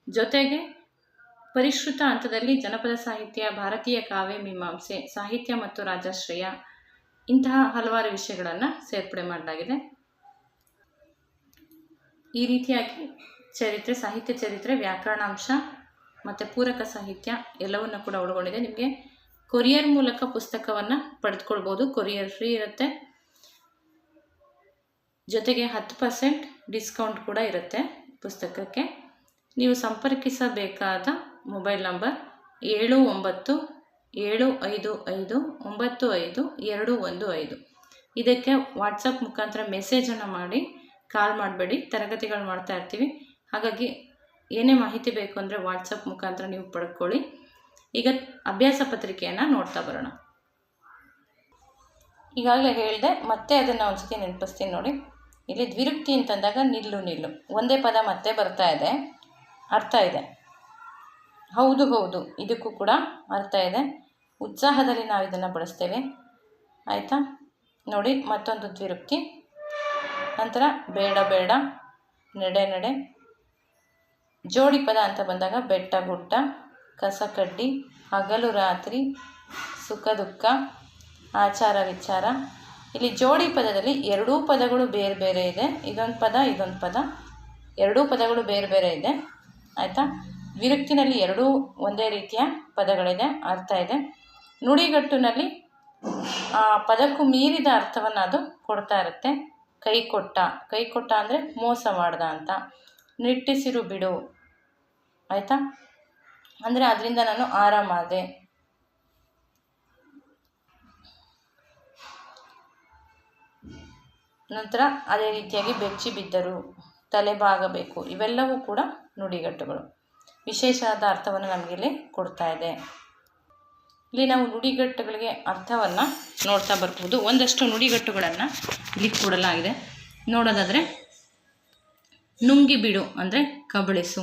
ಜೊತೆಗೆ ಪರಿಷ್ಕೃತ ಹಂತದಲ್ಲಿ ಜನಪದ ಸಾಹಿತ್ಯ, ಭಾರತೀಯ ಕಾವ್ಯ, ಮೀಮಾಂಸೆ, ಸಾಹಿತ್ಯ ಮತ್ತು ರಾಜಾಶ್ರಯ ಇಂತಹ ಹಲವಾರು ವಿಷಯಗಳನ್ನು ಸೇರ್ಪಡೆ ಮಾಡಲಾಗಿದೆ. ಈ ರೀತಿಯಾಗಿ ಚರಿತ್ರೆ, ಸಾಹಿತ್ಯ ಚರಿತ್ರೆ, ವ್ಯಾಕರಣಾಂಶ ಮತ್ತು ಪೂರಕ ಸಾಹಿತ್ಯ ಎಲ್ಲವನ್ನು ಕೂಡ ಒಳಗೊಂಡಿದೆ. ನಿಮಗೆ ಕೊರಿಯರ್ ಮೂಲಕ ಪುಸ್ತಕವನ್ನು ಪಡೆದುಕೊಳ್ಬೋದು. ಕೊರಿಯರ್ ಫ್ರೀ ಇರುತ್ತೆ. ಜೊತೆಗೆ ಹತ್ತು ಪರ್ಸೆಂಟ್ ಡಿಸ್ಕೌಂಟ್ ಕೂಡ ಇರುತ್ತೆ ಪುಸ್ತಕಕ್ಕೆ. ನೀವು ಸಂಪರ್ಕಿಸಬೇಕಾದ ಮೊಬೈಲ್ ನಂಬರ್ ಏಳು ಒಂಬತ್ತು ಏಳು ಐದು ಐದು ಒಂಬತ್ತು ಐದು ಎರಡು ಒಂದು ಐದು. ಇದಕ್ಕೆ ವಾಟ್ಸಪ್ ಮುಖಾಂತರ ಮೆಸೇಜನ್ನು ಮಾಡಿ, ಕಾಲ್ ಮಾಡಬೇಡಿ. ತರಗತಿಗಳು ಮಾಡ್ತಾ ಇರ್ತೀವಿ. ಹಾಗಾಗಿ ಏನೇ ಮಾಹಿತಿ ಬೇಕು ಅಂದರೆ ವಾಟ್ಸಪ್ ಮುಖಾಂತರ ನೀವು ಪಡ್ಕೊಳ್ಳಿ. ಈಗ ಅಭ್ಯಾಸ ಪತ್ರಿಕೆಯನ್ನು ನೋಡ್ತಾ ಬರೋಣ. ಈಗಾಗಲೇ ಹೇಳಿದೆ, ಮತ್ತೆ ಅದನ್ನು ಒಂದ್ಸತಿ ನೆನಪಿಸ್ತೀನಿ ನೋಡಿ. ಇಲ್ಲಿ ದ್ವಿರುಕ್ತಿ ಅಂತಂದಾಗ ನಿಲ್ಲು ನಿಲ್ಲು. ಒಂದೇ ಪದ ಮತ್ತೆ ಬರ್ತಾ ಇದೆ. ಅರ್ಥ ಇದೆ. ಹೌದು ಹೌದು, ಇದಕ್ಕೂ ಕೂಡ ಅರ್ಥ ಇದೆ. ಉತ್ಸಾಹದಲ್ಲಿ ನಾವು ಇದನ್ನು ಬಳಸ್ತೇವೆ. ಆಯಿತಾ? ನೋಡಿ, ಮತ್ತೊಂದು ದ್ವಿರುಕ್ತಿ. ನಂತರ ಬೇಡ ಬೇಡ, ನಡೆ ನಡೆ. ಜೋಡಿ ಪದ ಅಂತ ಬಂದಾಗ ಬೆಟ್ಟ, ಗುಡ್ಡ ಕಸಕಡ್ಡಿ ಹಗಲು, ರಾತ್ರಿ, ಸುಖ, ದುಃಖ, ಆಚಾರ, ವಿಚಾರ. ಇಲ್ಲಿ ಜೋಡಿ ಪದದಲ್ಲಿ ಎರಡೂ ಪದಗಳು ಬೇರೆ ಬೇರೆ ಇದೆ. ಇದೊಂದು ಪದ ಇದೊಂದು ಪದ. ಎರಡೂ ಪದಗಳು ಬೇರೆ ಬೇರೆ ಇದೆ. ಆಯಿತಾ? ವಿರುಕ್ತಿನಲ್ಲಿ ಎರಡೂ ಒಂದೇ ರೀತಿಯ ಪದಗಳಿದೆ. ಅರ್ಥ ಇದೆ. ನುಡಿಗಟ್ಟಿನಲ್ಲಿ, ಆ ಪದಕ್ಕೂ ಮೀರಿದ ಅರ್ಥವನ್ನು ಅದು ಕೊಡ್ತಾ ಇರುತ್ತೆ. ಕೈ ಕೊಟ್ಟ ಕೈ ಕೊಟ್ಟ ಅಂದರೆ ಮೋಸ ಮಾಡ್ದ ಅಂತ. ನಿಟ್ಟಿಸಿರು ಬಿಡು. ಆಯಿತಾ? ಅಂದರೆ ಅದರಿಂದ ನಾನು ಆರಾಮಾದೆ ನಂತರ ಅದೇ ರೀತಿಯಾಗಿ ಬೆಚ್ಚಿ ಬಿದ್ದರು. ತಲೆ ಬಾಗಬೇಕು. ಇವೆಲ್ಲವೂ ಕೂಡ ನುಡಿಗಟ್ಟುಗಳು. ವಿಶೇಷವಾದ ಅರ್ಥವನ್ನು ಇಲ್ಲಿ ಕೊಡ್ತಾ ಇದೆ. ಇಲ್ಲಿ ನಾವು ನುಡಿಗಟ್ಟುಗಳಿಗೆ ಅರ್ಥವನ್ನು ನೋಡ್ತಾ ಬರ್ಬೋದು. ಒಂದಷ್ಟು ನುಡಿಗಟ್ಟುಗಳನ್ನು ಇಲ್ಲಿ ಕೊಡಲಾಗಿದೆ. ನೋಡೋದಾದರೆ ನುಂಗಿ ಬಿಡು ಅಂದರೆ ಕಬಳಿಸು.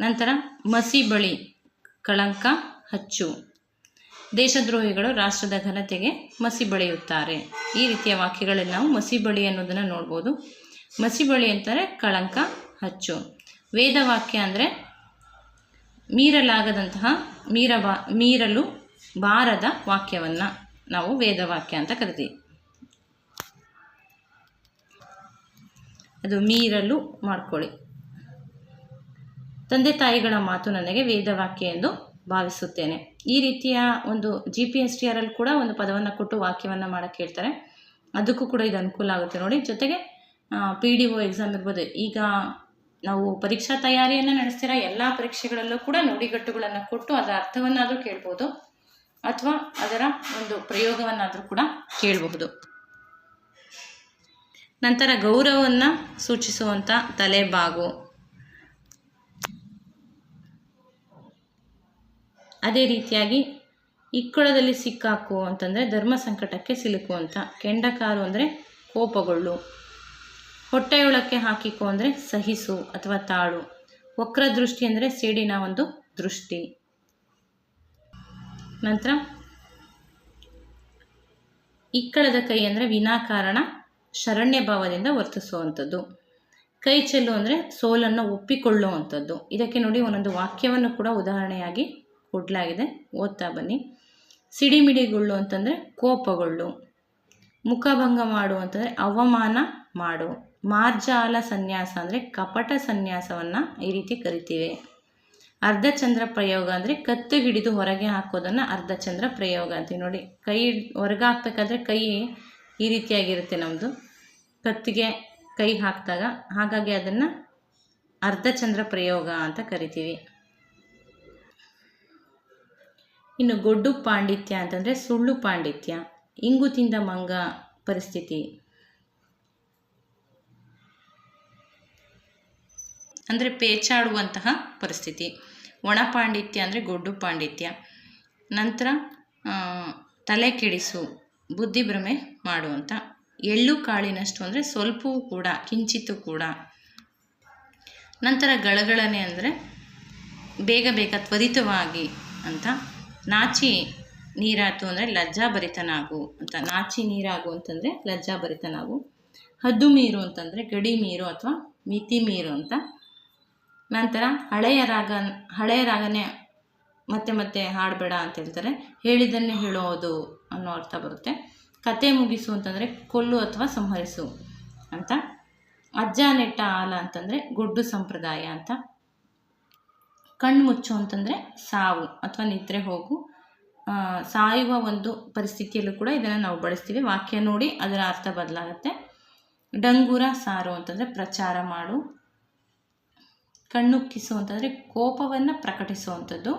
ನಂತರ ಮಸಿ ಬಳಿ ಕಳಂಕ ಹಚ್ಚು. ದೇಶದ್ರೋಹಿಗಳು ರಾಷ್ಟ್ರದ ಘನತೆಗೆ ಮಸಿ ಬಳಿಯುತ್ತಾರೆ. ಈ ರೀತಿಯ ವಾಕ್ಯಗಳಲ್ಲಿ ನಾವು ಮಸಿ ಬಳಿ ಅನ್ನೋದನ್ನು ನೋಡ್ಬೋದು. ಮಸಿ ಬಳಿ ಅಂತಾರೆ ಕಳಂಕ ಹಚ್ಚು. ವೇದವಾಕ್ಯ ಅಂದರೆ ಮೀರಲಾಗದಂತಹ ಮೀರಬಾ ಮೀರಲು ಬಾರದ ವಾಕ್ಯವನ್ನು ನಾವು ವೇದವಾಕ್ಯ ಅಂತ ಕರಿತೀವಿ. ಅದು ಮೀರಲು ಮಾಡ್ಕೊಳ್ಳಿ. ತಂದೆ ತಾಯಿಗಳ ಮಾತು ನನಗೆ ವೇದವಾಕ್ಯ ಎಂದು ಭಾವಿಸುತ್ತೇನೆ. ಈ ರೀತಿಯ ಒಂದು ಜಿ ಪಿ ಎಸ್ ಟಿ ಆರಲ್ಲಿ ಕೂಡ ಒಂದು ಪದವನ್ನು ಕೊಟ್ಟು ವಾಕ್ಯವನ್ನು ಮಾಡೋಕ್ಕೆ ಹೇಳ್ತಾರೆ. ಅದಕ್ಕೂ ಕೂಡ ಇದು ಅನುಕೂಲ ಆಗುತ್ತೆ ನೋಡಿ. ಜೊತೆಗೆ ಪಿ ಡಿ ಒ ಎಕ್ಸಾಮ್ ಇರ್ಬೋದು. ಈಗ ನಾವು ಪರೀಕ್ಷಾ ತಯಾರಿಯನ್ನು ನಡೆಸ್ತಿರೋ, ಎಲ್ಲ ಪರೀಕ್ಷೆಗಳಲ್ಲೂ ಕೂಡ ನುಡಿಗಟ್ಟುಗಳನ್ನು ಕೊಟ್ಟು ಅದರ ಅರ್ಥವನ್ನಾದರೂ ಕೇಳ್ಬೋದು. ಅಥವಾ ಅದರ ಒಂದು ಪ್ರಯೋಗವನ್ನಾದರೂ ಕೂಡ ಕೇಳಬಹುದು. ನಂತರ ಗೌರವವನ್ನು ಸೂಚಿಸುವಂಥ ತಲೆಬಾಗು. ಅದೇ ರೀತಿಯಾಗಿ ಇಕ್ಕಳದಲ್ಲಿ ಸಿಕ್ಕಾಕು ಅಂತಂದರೆ ಧರ್ಮ ಸಂಕಟಕ್ಕೆ ಸಿಲುಕು ಅಂತ ಕೆಂಡಕಾರು ಅಂದರೆ ಕೋಪಗೊಳ್ಳು. ಹೊಟ್ಟೆಯೊಳಕ್ಕೆ ಹಾಕಿಕೊ ಅಂದರೆ ಸಹಿಸು ಅಥವಾ ತಾಳು. ವಕ್ರ ದೃಷ್ಟಿ ಅಂದರೆ ಸಿಡಿನ ಒಂದು ದೃಷ್ಟಿ. ನಂತರ ಇಕ್ಕಳದ ಕೈ ಅಂದರೆ ವಿನಾಕಾರಣ ಶರಣ್ಯ ಭಾವದಿಂದ ವರ್ತಿಸುವಂಥದ್ದು. ಕೈ ಚೆಲ್ಲು ಅಂದರೆ ಸೋಲನ್ನು ಒಪ್ಪಿಕೊಳ್ಳುವಂಥದ್ದು. ಇದಕ್ಕೆ ನೋಡಿ ಒಂದೊಂದು ವಾಕ್ಯವನ್ನು ಕೂಡ ಉದಾಹರಣೆಯಾಗಿ ಕೊಡಲಾಗಿದೆ. ಓದ್ತಾ ಬನ್ನಿ. ಸಿಡಿಮಿಡಿಗೊಳ್ಳು ಅಂತಂದರೆ ಕೋಪಗೊಳ್ಳು. ಮುಖಭಂಗ ಮಾಡು ಅಂತಂದರೆ ಅವಮಾನ ಮಾಡು. ಮಾರ್ಜಾಲ ಸನ್ಯಾಸ ಅಂದರೆ ಕಪಟ ಸನ್ಯಾಸವನ್ನು ಈ ರೀತಿ ಕರಿತೀವಿ. ಅರ್ಧಚಂದ್ರ ಪ್ರಯೋಗ ಅಂದರೆ ಕತ್ತು ಹಿಡಿದು ಹೊರಗೆ ಹಾಕೋದನ್ನು ಅರ್ಧಚಂದ್ರ ಪ್ರಯೋಗ ಅಂತೀವಿ ನೋಡಿ. ಕೈ ಹೊರಗೆ ಹಾಕ್ಬೇಕಾದ್ರೆ ಕೈ ಈ ರೀತಿಯಾಗಿರುತ್ತೆ ನಮ್ಮದು ಕತ್ತಿಗೆ ಕೈ ಹಾಕಿದಾಗ, ಹಾಗಾಗಿ ಅದನ್ನು ಅರ್ಧಚಂದ್ರ ಪ್ರಯೋಗ ಅಂತ ಕರಿತೀವಿ. ಇನ್ನು ಗೊಡ್ಡು ಪಾಂಡಿತ್ಯ ಅಂತಂದರೆ ಸುಳ್ಳು ಪಾಂಡಿತ್ಯ, ಇಂಗು ತಿಂದ ಮಂಗ ಪರಿಸ್ಥಿತಿ. ಅಂದರೆ ಪೇಚಾಡುವಂತಹ ಪರಿಸ್ಥಿತಿ. ಒಣ ಪಾಂಡಿತ್ಯ ಅಂದರೆ ಗೊಡ್ಡು ಪಾಂಡಿತ್ಯ. ನಂತರ ತಲೆ ಕೆಡಿಸು, ಬುದ್ಧಿಭ್ರಮೆ ಮಾಡುವಂಥ ಎಳ್ಳು ಕಾಳಿನಷ್ಟು ಅಂದರೆ ಸ್ವಲ್ಪವೂ ಕೂಡ, ಕಿಂಚಿತ್ತು ಕೂಡ. ನಂತರ ಗಳಗಳನೆ ಅಂದರೆ ಬೇಗ ಬೇಗ ತ್ವರಿತವಾಗಿ ಅಂತ ನಾಚಿ ನೀರಾತು ಅಂದರೆ ಲಜ್ಜಾಭರಿತನಾಗು ಅಂತ. ನಾಚಿ ನೀರಾಗು ಅಂತಂದರೆ ಲಜ್ಜಾಭರಿತನಾಗು. ಹದ್ದು ಮೀರು ಅಂತಂದರೆ ಗಡಿ ಮೀರು ಅಥವಾ ಮಿತಿ ಮೀರು ಅಂತ. ನಂತರ ಹಳೆಯ ರಾಗ, ಹಳೆಯ ರಾಗನೇ ಮತ್ತೆ ಮತ್ತೆ ಹಾಡಬೇಡ ಅಂತ ಹೇಳ್ತಾರೆ. ಹೇಳಿದ್ದನ್ನೇ ಹೇಳೋದು ಅನ್ನೋ ಅರ್ಥ ಬರುತ್ತೆ. ಕತೆ ಮುಗಿಸು ಅಂತಂದರೆ ಕೊಲ್ಲು ಅಥವಾ ಸಂಹರಿಸು ಅಂತ. ಅಜ್ಜ ನೆಟ್ಟ ಆಲ ಅಂತಂದರೆ ಗೊಡ್ಡು ಸಂಪ್ರದಾಯ ಅಂತ. ಕಣ್ಣು ಮುಚ್ಚು ಅಂತಂದರೆ ಸಾವು ಅಥವಾ ನಿದ್ರೆ ಹೋಗು. ಸಾಯುವ ಒಂದು ಪರಿಸ್ಥಿತಿಯಲ್ಲೂ ಕೂಡ ಇದನ್ನು ನಾವು ಬಳಸ್ತೀವಿ. ವಾಕ್ಯ ನೋಡಿ ಅದರ ಅರ್ಥ ಬದಲಾಗುತ್ತೆ. ಡಂಗೂರ ಸಾರು ಅಂತಂದರೆ ಪ್ರಚಾರ ಮಾಡು. ಕಣ್ಣುಕ್ಕಿಸು ಅಂತಂದರೆ ಕೋಪವನ್ನು ಪ್ರಕಟಿಸುವಂಥದ್ದು.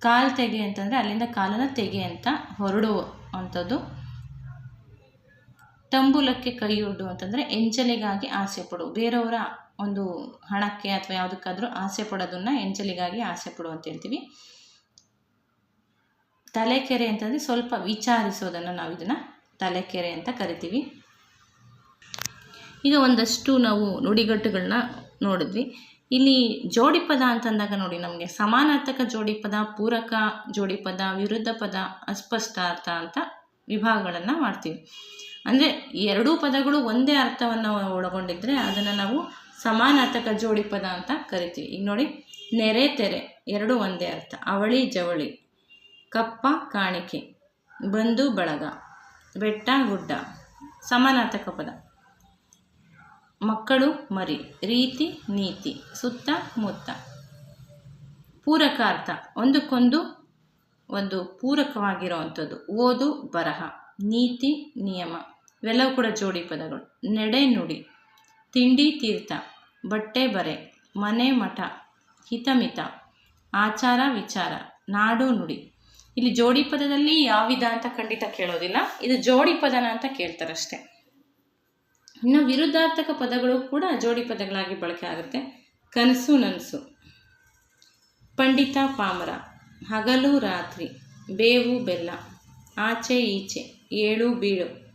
ಕಾಲು ತೆಗೆ ಅಂತಂದರೆ ಅಲ್ಲಿಂದ ಕಾಲನ್ನು ತೆಗೆ ಅಂತ ಹೊರಡುವಂಥದ್ದು. ತಂಬುಲಕ್ಕೆ ಕೈಯೊಡ್ಡು ಅಂತಂದರೆ ಎಂಜಲಿಗಾಗಿ ಆಸೆ ಪಡು. ಬೇರೆಯವರ ಒಂದು ಹಣಕ್ಕೆ ಅಥವಾ ಯಾವುದಕ್ಕಾದರೂ ಆಸೆ ಪಡೋದನ್ನು ಎಂಜಲಿಗಾಗಿ ಆಸೆ ಪಡು ಅಂತ ಹೇಳ್ತೀವಿ. ತಲೆಕೆರೆ ಅಂತಂದರೆ ಸ್ವಲ್ಪ ವಿಚಾರಿಸೋದನ್ನು ನಾವು ಇದನ್ನು ತಲೆಕೆರೆ ಅಂತ ಕರಿತೀವಿ. ಈಗ ಒಂದಷ್ಟು ನಾವು ನುಡಿಗಟ್ಟುಗಳನ್ನ ನೋಡಿದ್ವಿ. ಇಲ್ಲಿ ಜೋಡಿ ಪದ ಅಂತಂದಾಗ ನೋಡಿ ನಮಗೆ ಸಮಾನಾರ್ಥಕ ಜೋಡಿ ಪದ ಪೂರಕ ಜೋಡಿ ಪದ ವಿರುದ್ಧ ಪದ, ಅಸ್ಪಷ್ಟಾರ್ಥ ಅಂತ ವಿಭಾಗಗಳನ್ನು ಮಾಡ್ತೀವಿ. ಅಂದರೆ ಎರಡೂ ಪದಗಳು ಒಂದೇ ಅರ್ಥವನ್ನು ಒಳಗೊಂಡಿದ್ದರೆ ಅದನ್ನು ನಾವು ಸಮಾನಾರ್ಥಕ ಜೋಡಿ ಪದ ಅಂತ ಕರಿತೀವಿ. ಈಗ ನೋಡಿ, ನೆರೆ ತೆರೆ, ಎರಡು ಒಂದೇ ಅರ್ಥ. ಅವಳಿ ಜವಳಿ, ಕಪ್ಪ ಕಾಣಿಕೆ ಬಂಧು ಬಳಗ, ಬೆಟ್ಟ ಗುಡ್ಡ, ಸಮಾನಾರ್ಥಕ ಪದ. ಮಕ್ಕಳು ಮರಿ, ರೀತಿ ನೀತಿ, ಸುತ್ತ ಮುತ್ತ. ಪೂರಕಾರ್ಥ ಒಂದಕ್ಕೊಂದು ಒಂದು ಪೂರಕವಾಗಿರುವಂಥದ್ದು ಓದು ಬರಹ. ನೀತಿ, ನಿಯಮ. ಇವೆಲ್ಲವೂ ಕೂಡ ಜೋಡಿ ಪದಗಳು. ನಡೆ ನುಡಿ, ತಿಂಡಿ ತೀರ್ಥ, ಬಟ್ಟೆ ಬರೆ, ಮನೆ ಮಠ, ಹಿತಮಿತ, ಆಚಾರ ವಿಚಾರ, ನಾಡು ನುಡಿ. ಇಲ್ಲಿ ಜೋಡಿ ಪದದಲ್ಲಿ ಯಾವ ವಿಧ ಅಂತ ಖಂಡಿತ ಕೇಳೋದಿಲ್ಲ. ಇದು ಜೋಡಿ ಪದನ ಅಂತ ಕೇಳ್ತಾರಷ್ಟೆ. ಇನ್ನು ವಿರುದ್ಧಾರ್ಥಕ ಪದಗಳು ಕೂಡ ಜೋಡಿ ಪದಗಳಾಗಿ ಬಳಕೆ ಆಗುತ್ತೆ. ಕನಸು ನನಸು, ಪಂಡಿತ ಪಾಮರ, ಹಗಲು ರಾತ್ರಿ, ಬೇವು ಬೆಲ್ಲ, ಆಚೆ ಈಚೆ. ಏಳು ಬೀಳು.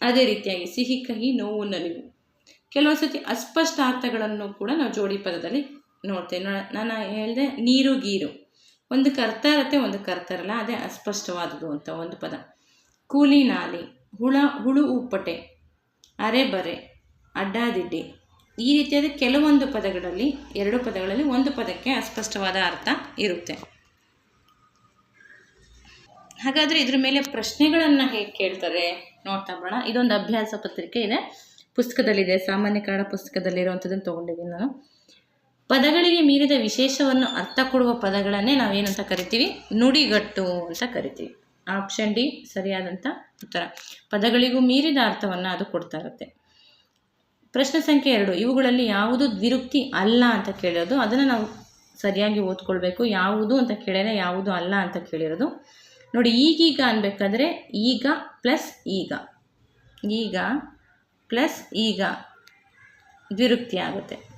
ಅದೇ ರೀತಿಯಾಗಿ ಸಿಹಿ, ಕಹಿ, ನೋವು, ನಲಿವು. ಕೆಲವೊಂದು ಸತಿ ಅಸ್ಪಷ್ಟ ಅರ್ಥಗಳನ್ನು ಕೂಡ ನಾವು ಜೋಡಿ ಪದದಲ್ಲಿ ನೋಡ್ತೇವೆ. ನಾನು ಹೇಳಿದೆ ನೀರು, ಗೀರು. ಒಂದು ಕರ್ತ ಇರುತ್ತೆ, ಒಂದು ಕರ್ತರಲ್ಲ ಅದೇ ಅಸ್ಪಷ್ಟವಾದದ್ದು ಅಂತ ಒಂದು ಪದ. ಕೂಲಿ, ನಾಲಿ. ಹುಳ, ಹುಳು, ಉಪ್ಪಟೆ. ಅರೆಬರೆ. ಅಡ್ಡಾದಿಡ್ಡಿ. ಈ ರೀತಿಯಾದ ಕೆಲವೊಂದು ಪದಗಳಲ್ಲಿ, ಎರಡು ಪದಗಳಲ್ಲಿ ಒಂದು ಪದಕ್ಕೆ ಅಸ್ಪಷ್ಟವಾದ ಅರ್ಥ ಇರುತ್ತೆ. ಹಾಗಾದರೆ ಇದ್ರ ಮೇಲೆ ಪ್ರಶ್ನೆಗಳನ್ನು ಹೇಗೆ ಕೇಳ್ತಾರೆ? ನೋಡ್ತಾ ಬರೋಣ. ಇದೊಂದು ಅಭ್ಯಾಸ ಪತ್ರಿಕೆ ಇದೆ. ಪುಸ್ತಕದಲ್ಲಿದೆ. ಸಾಮಾನ್ಯ ಕನ್ನಡ ಪುಸ್ತಕದಲ್ಲಿರುವಂಥದ್ದನ್ನು ತೊಗೊಂಡಿದ್ದೀನಿ ನಾನು. ಪದಗಳಿಗೆ ಮೀರಿದ ವಿಶೇಷವನ್ನು ಅರ್ಥ ಕೊಡುವ ಪದಗಳನ್ನೇ ನಾವೇನಂತ ಕರಿತೀವಿ? ನುಡಿಗಟ್ಟು ಅಂತ ಕರಿತೀವಿ. ಆಪ್ಷನ್ ಡಿ ಸರಿಯಾದಂಥ ಉತ್ತರ. ಪದಗಳಿಗೂ ಮೀರಿದ ಅರ್ಥವನ್ನು ಅದು ಕೊಡ್ತಾ ಇರುತ್ತೆ. ಪ್ರಶ್ನೆ ಸಂಖ್ಯೆ ಎರಡು. ಇವುಗಳಲ್ಲಿ ಯಾವುದು ದ್ವಿರುಕ್ತಿ ಅಲ್ಲ ಅಂತ ಕೇಳಿರೋದು. ಅದನ್ನು ನಾವು ಸರಿಯಾಗಿ ಓದ್ಕೊಳ್ಬೇಕು. ಯಾವುದು ಅಂತ ಕೇಳಿದ್ರೆ ಯಾವುದು ಅಲ್ಲ ಅಂತ ಕೇಳಿರೋದು. ನೋಡಿ ಈಗೀಗ ಅನ್ಬೇಕಾದ್ರೆ ಈಗ ಪ್ಲಸ್ ಈಗ. ಈಗ ಪ್ಲಸ್ ಈಗ ದ್ವಿರುಕ್ತಿ ಆಗುತ್ತೆ.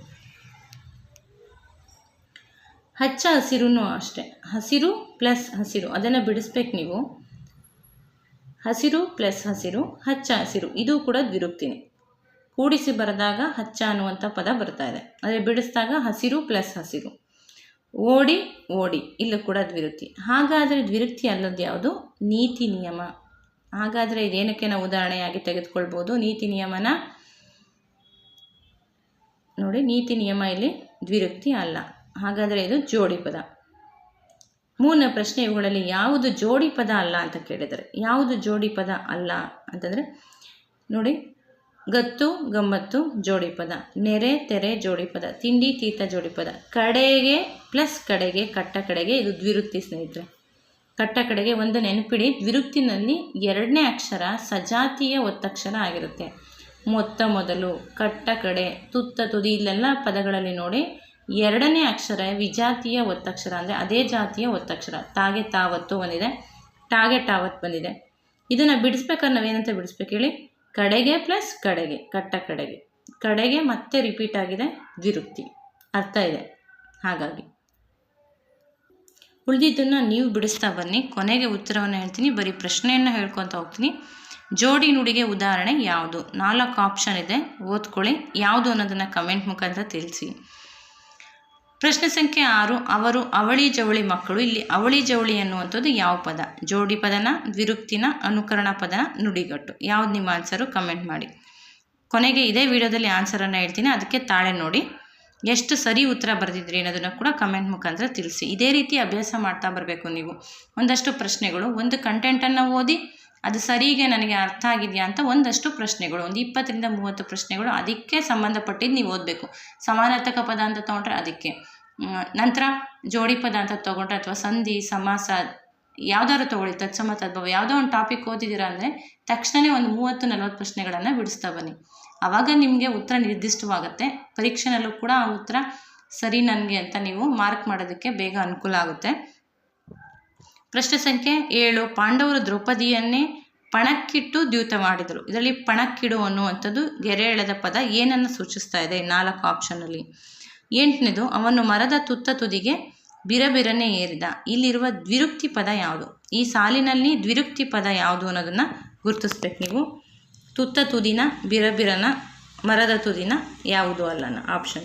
ಹಚ್ಚ ಹಸಿರು ಅಷ್ಟೆ. ಹಸಿರು ಪ್ಲಸ್ ಹಸಿರು. ಅದನ್ನು ಬಿಡಿಸ್ಬೇಕು ನೀವು. ಹಸಿರು ಪ್ಲಸ್ ಹಸಿರು, ಹಚ್ಚ ಹಸಿರು. ಇದು ಕೂಡ ದ್ವಿರುಕ್ತಿನೇ ಕೂಡಿಸಿ ಬರೆದಾಗ ಹಚ್ಚ ಅನ್ನುವಂಥ ಪದ ಬರ್ತಾ ಇದೆ. ಆದರೆ ಬಿಡಿಸಿದಾಗ ಹಸಿರು ಪ್ಲಸ್ ಹಸಿರು. ಓಡಿ ಓಡಿ. ಇಲ್ಲೂ ಕೂಡ ದ್ವಿರುಕ್ತಿ. ಹಾಗಾದರೆ ದ್ವಿರುಕ್ತಿ ಅನ್ನೋದು ಯಾವುದು? ನೀತಿ ನಿಯಮ. ಹಾಗಾದರೆ ಇದೇನಕ್ಕೆ ನಾವು ಉದಾಹರಣೆಯಾಗಿ ತೆಗೆದುಕೊಳ್ಬೋದು? ನೀತಿ ನಿಯಮನ ನೋಡಿ, ನೀತಿ ನಿಯಮ ಇಲ್ಲಿ ದ್ವಿರುಕ್ತಿ ಅಲ್ಲ. ಹಾಗಾದರೆ ಇದು ಜೋಡಿ ಪದ. ಮೂರನೇ ಪ್ರಶ್ನೆ, ಇವುಗಳಲ್ಲಿ ಯಾವುದು ಜೋಡಿ ಪದ ಅಲ್ಲ ಅಂತ ಕೇಳಿದರೆ, ಯಾವುದು ಜೋಡಿ ಪದ ಅಲ್ಲ ಅಂತಂದರೆ, ನೋಡಿ ಗತ್ತು, ಗಮ್ಮತ್ತು ಜೋಡಿ ಪದ ನೆರೆ, ತೆರೆ ಜೋಡಿ ಪದ ತಿಂಡಿ, ತೀತ ಜೋಡಿ ಪದ ಕಡೆಗೆ ಪ್ಲಸ್ ಕಡೆಗೆ ಕಟ್ಟ ಕಡೆಗೆ ಇದು ದ್ವಿರುಕ್ತಿ ಸ್ನೇಹಿತರೆ. ಕಟ್ಟ ಕಡೆಗೆ ಒಂದು ನೆನಪಿಡಿ. ದ್ವಿರುಕ್ತಿನಲ್ಲಿ ಎರಡನೇ ಅಕ್ಷರ ಸಜಾತಿಯ ಒತ್ತಕ್ಷರ ಆಗಿರುತ್ತೆ. ಮೊತ್ತ ಮೊದಲು, ಕಟ್ಟ ಕಡೆ, ತುತ್ತ ತುದಿ ಇಲ್ಲೆಲ್ಲ ಪದಗಳಲ್ಲಿ ನೋಡಿ. ಎರಡನೇ ಅಕ್ಷರ ವಿಜಾತಿಯ ಒತ್ತಕ್ಷರ ಅಂದರೆ ಅದೇ ಜಾತಿಯ ಒತ್ತಕ್ಷರ. ತಾಗೆ ತಾವತ್ತು ಬಂದಿದೆ. ಟಾಗೆ ಟಾವತ್ ಬಂದಿದೆ. ಇದನ್ನು ಬಿಡಿಸ್ಬೇಕಾದ್ರೆ ನಾವೇನಂತ ಬಿಡಿಸ್ಬೇಕು ಹೇಳಿ? ಕಡೆಗೆ ಪ್ಲಸ್ ಕಡೆಗೆ, ಕಟ್ಟ ಕಡೆಗೆ. ಕಡೆಗೆ ಮತ್ತೆ ರಿಪೀಟ್ ಆಗಿದೆ ದ್ವಿರುಕ್ತಿ ಅರ್ಥ ಇದೆ? ಹಾಗಾಗಿ. ಉಳಿದಿದ್ದನ್ನು ನೀವು ಬಿಡಿಸ್ತಾ ಬನ್ನಿ. ಕೊನೆಗೆ ಉತ್ತರವನ್ನು ಹೇಳ್ತೀನಿ. ಬರೀ ಪ್ರಶ್ನೆಯನ್ನು ಹೇಳ್ಕೊತ ಹೋಗ್ತೀನಿ. ಜೋಡಿ ನುಡಿಗೆ ಉದಾಹರಣೆ ಯಾವುದು? ನಾಲ್ಕು ಆಪ್ಷನ್ ಇದೆ. ಓದ್ಕೊಳ್ಳಿ. ಯಾವುದು ಅನ್ನೋದನ್ನು ಕಮೆಂಟ್ ಮುಖಾಂತರ ತಿಳಿಸಿ. ಪ್ರಶ್ನೆ ಸಂಖ್ಯೆ ಆರು, ಅವರು ಅವಳಿ ಜವಳಿ ಮಕ್ಕಳು. ಇಲ್ಲಿ ಅವಳಿ ಜವಳಿ ಅನ್ನುವಂಥದ್ದು ಯಾವ ಪದ? ಜೋಡಿ ಪದನ, ದ್ವಿರುಕ್ತಿನ, ಅನುಕರಣ ಪದನ, ನುಡಿಗಟ್ಟು. ಯಾವ್ದು ನಿಮ್ಮ ಆನ್ಸರು ಕಮೆಂಟ್ ಮಾಡಿ. ಕೊನೆಗೆ ಇದೇ ವಿಡಿಯೋದಲ್ಲಿ ಆನ್ಸರನ್ನು ಹೇಳ್ತೀನಿ. ಅದಕ್ಕೆ ತಾಳೆ ನೋಡಿ. ಎಷ್ಟು ಸರಿ ಉತ್ತರ ಬರೆದಿದ್ರಿ ಅನ್ನೋದನ್ನು ಕೂಡ ಕಮೆಂಟ್ ಮುಖಾಂತರ ತಿಳಿಸಿ. ಇದೇ ರೀತಿ ಅಭ್ಯಾಸ ಮಾಡ್ತಾ ಬರಬೇಕು ನೀವು. ಒಂದಷ್ಟು ಪ್ರಶ್ನೆಗಳು, ಒಂದು ಕಂಟೆಂಟನ್ನು ಓದಿ ಅದು ಸರಿಗೆ ನನಗೆ ಅರ್ಥ ಆಗಿದೆಯಾ ಅಂತ ಒಂದಷ್ಟು ಪ್ರಶ್ನೆಗಳು, ಒಂದು ಇಪ್ಪತ್ತರಿಂದ ಮೂವತ್ತು ಪ್ರಶ್ನೆಗಳು, ಅದಕ್ಕೆ ಸಂಬಂಧಪಟ್ಟಿದ್ದು ನೀವು ಓದಬೇಕು. ಸಮಾನಾರ್ಥಕ ಪದ ಅಂತ ತೊಗೊಂಡ್ರೆ ಅದಕ್ಕೆ. ನಂತರ ಜೋಡಿ ಪದ ಅಂತ ತೊಗೊಂಡ್ರೆ ಅಥವಾ ಸಂಧಿ, ಸಮಾಸ, ಯಾವ್ದಾದ್ರು ತೊಗೊಳ್ಳಿ, ತತ್ಸಮ, ತದ್ಭವ, ಯಾವುದೋ ಒಂದು ಟಾಪಿಕ್ ಓದಿದ್ದೀರಾ ಅಂದರೆ ತಕ್ಷಣವೇ ಒಂದು ಮೂವತ್ತು, ನಲವತ್ತು ಪ್ರಶ್ನೆಗಳನ್ನು ಬಿಡಿಸ್ತಾ ಬನ್ನಿ. ಆವಾಗ ನಿಮಗೆ ಉತ್ತರ ನಿರ್ದಿಷ್ಟವಾಗುತ್ತೆ. ಪರೀಕ್ಷೆನಲ್ಲೂ ಕೂಡ ಆ ಉತ್ತರ ಸರಿ ನನಗೆ ಅಂತ ನೀವು ಮಾರ್ಕ್ ಮಾಡೋದಕ್ಕೆ ಬೇಗ ಅನುಕೂಲ ಆಗುತ್ತೆ. ಪ್ರಶ್ನೆ ಸಂಖ್ಯೆ ಏಳು, ಪಾಂಡವರು ದ್ರೌಪದಿಯನ್ನೇ ಪಣಕ್ಕಿಟ್ಟು ದ್ಯೂತ ಮಾಡಿದರು. ಇದರಲ್ಲಿ ಪಣಕ್ಕಿಡು ಅನ್ನುವಂಥದ್ದು ಗೆರೆ ಎಳೆದ ಪದ ಏನನ್ನು ಸೂಚಿಸ್ತಾ ಇದೆ? ನಾಲ್ಕು ಆಪ್ಷನಲ್ಲಿ ಎಂಟನೇದು, ಅವನು ಮರದ ತುತ್ತ ತುದಿಗೆ ಬಿರಬಿರನೆ ಏರಿದ. ಇಲ್ಲಿರುವ ದ್ವಿರುಕ್ತಿ ಪದ ಯಾವುದು? ಈ ಸಾಲಿನಲ್ಲಿ ದ್ವಿರುಕ್ತಿ ಪದ ಯಾವುದು ಅನ್ನೋದನ್ನು ಗುರುತಿಸ್ಬೇಕು ನೀವು. ತುತ್ತ ತುದಿನ, ಬಿರಬಿರನ, ಮರದ ತುದಿನ ಯಾವುದು ಅಲ್ಲನ ಆಪ್ಷನ್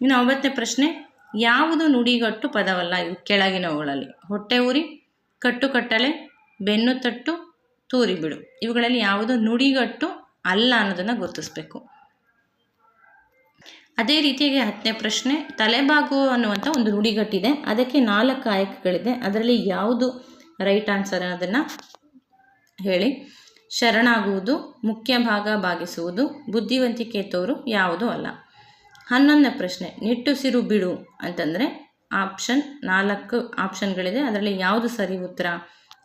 ಇನ್ನು ಒಂಬತ್ತನೇ ಪ್ರಶ್ನೆ, ಯಾವುದು ನುಡಿಗಟ್ಟು ಪದವಲ್ಲ ಇವು ಕೆಳಗಿನವುಗಳಲ್ಲಿ? ಹೊಟ್ಟೆ ಉರಿ ಕಟ್ಟುಕಟ್ಟಲೆ, ಬೆನ್ನು ತಟ್ಟು, ತೂರಿ ಬಿಡು. ಇವುಗಳಲ್ಲಿ ಯಾವುದು ನುಡಿಗಟ್ಟು ಅಲ್ಲ ಅನ್ನೋದನ್ನು ಗುರುತಿಸ್ಬೇಕು. ಅದೇ ರೀತಿಯಾಗಿ ಹತ್ತನೇ ಪ್ರಶ್ನೆ, ತಲೆಬಾಗು ಅನ್ನುವಂಥ ಒಂದು ನುಡಿಗಟ್ಟಿದೆ. ಅದಕ್ಕೆ ನಾಲ್ಕು ಆಯ್ಕೆಗಳಿದೆ. ಅದರಲ್ಲಿ ಯಾವುದು ರೈಟ್ ಆನ್ಸರ್ ಅನ್ನೋದನ್ನು ಹೇಳಿ. ಶರಣಾಗುವುದು, ಮುಖ್ಯ ಭಾಗ ಭಾಗಿಸುವುದು ಬುದ್ಧಿವಂತಿಕೆ ತೋರು ಯಾವುದೂ ಅಲ್ಲ. ಹನ್ನೊಂದನೇ ಪ್ರಶ್ನೆ, ನಿಟ್ಟುಸಿರು ಬಿಡು ಅಂತಂದರೆ ಆಪ್ಷನ್, ನಾಲ್ಕು ಆಪ್ಷನ್ಗಳಿದೆ. ಅದರಲ್ಲಿ ಯಾವುದು ಸರಿ ಉತ್ತರ?